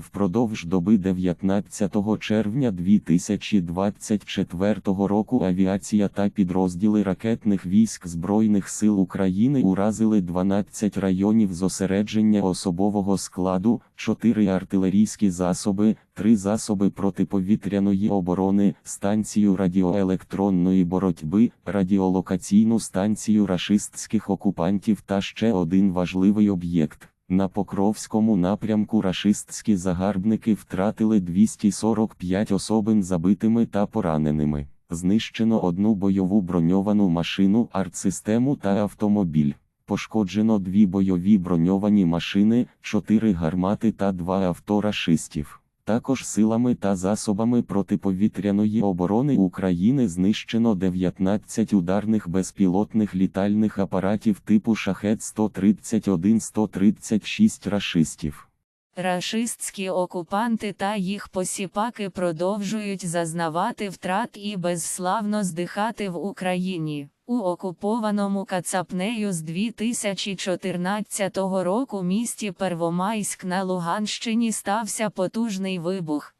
Впродовж доби 19 червня 2024 року авіація та підрозділи ракетних військ Збройних сил України уразили 12 районів зосередження особового складу, 4 артилерійські засоби, 3 засоби протиповітряної оборони, станцію радіоелектронної боротьби, радіолокаційну станцію рашистських окупантів та ще один важливий об'єкт. На Покровському напрямку рашистські загарбники втратили 245 особин забитими та пораненими. Знищено одну бойову броньовану машину, артсистему та автомобіль. Пошкоджено дві бойові броньовані машини, чотири гармати та два авто рашистів. Також силами та засобами протиповітряної оборони України знищено 19 ударних безпілотних літальних апаратів типу Шахет 131-136 рашистів. Рашистські окупанти та їх посіпаки продовжують зазнавати втрат і безславно здихати в Україні. У окупованому Кацапнею з 2014 року місті Первомайськ на Луганщині стався потужний вибух.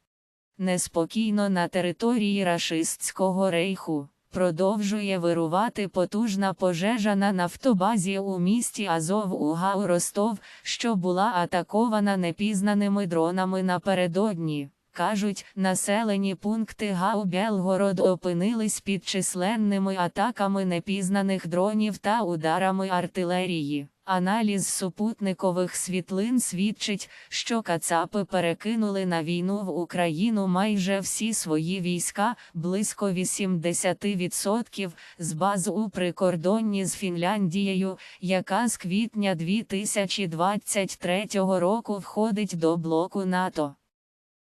Неспокійно на території рашистського рейху. Продовжує вирувати потужна пожежа на нафтобазі у місті Азов у Гау Ростов, що була атакована непізнаними дронами напередодні. Кажуть, населені пункти Гау Белгород опинились під численними атаками непізнаних дронів та ударами артилерії. Аналіз супутникових світлин свідчить, що кацапи перекинули на війну в Україну майже всі свої війська, близько 80% з баз у прикордонні з Фінляндією, яка з квітня 2023 року входить до блоку НАТО.